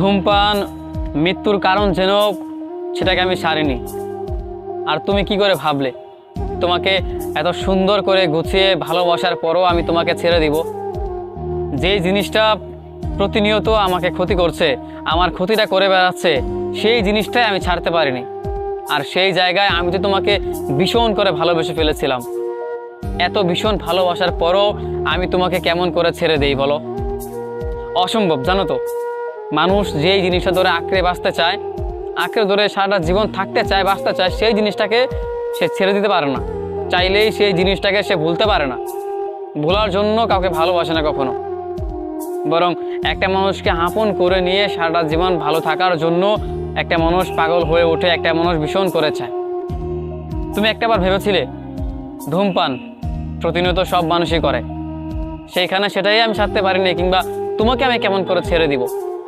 ধূমপান, মৃত্যুর কারণ যেন সেটাকে আমি সারিনি। আর তুমি কি করে ভাবলে? তোমাকে এত সুন্দর করে গুছিয়ে ভালোবাসার পরও আমি তোমাকে ছেড়ে দিব। যেই জিনিসটা প্রতিনিয়ত আমাকে ক্ষতি করছে, আমার ক্ষতিটা করে বেড়াচ্ছে, সেই জিনিসটাই আমি ছাড়তে পারিনি। আর সেই জায়গায় আমি তো তোমাকে ভীষণ করে ভালোবেসে ফেলেছিলাম। এত ভীষণ ভালোবাসার পরও আমি তোমাকে কেমন করে ছেড়ে দেই বলো? অসম্ভব, জানো তো? মানুষ যেই জিনিসটা ধরে আঁকড়ে বাঁচতে চায়, আঁকড়ে ধরে সারাটা জীবন থাকতে চায়, বাঁচতে চায়, সেই জিনিসটাকে সে ছেড়ে দিতে পারে না। চাইলেই সেই জিনিসটাকে সে ভুলতে পারে না। ভোলার জন্য কাউকে ভালোবাসে না কখনো। বরং একটা মানুষকে আপন করে নিয়ে সারাটা জীবন ভালো থাকার জন্য একটা মানুষ পাগল হয়ে ওঠে একটা মানুষ ভীষণ করে চায়। তুমি একটাবার ভেবেছিলে, ধূমপান প্রতিনিয়ত সব মানুষই করে। সেইখানে সেটাই আমি ছাড়তে পারিনি, কিংবা তোমাকে আমি কেমন করে ছেড়ে দিব?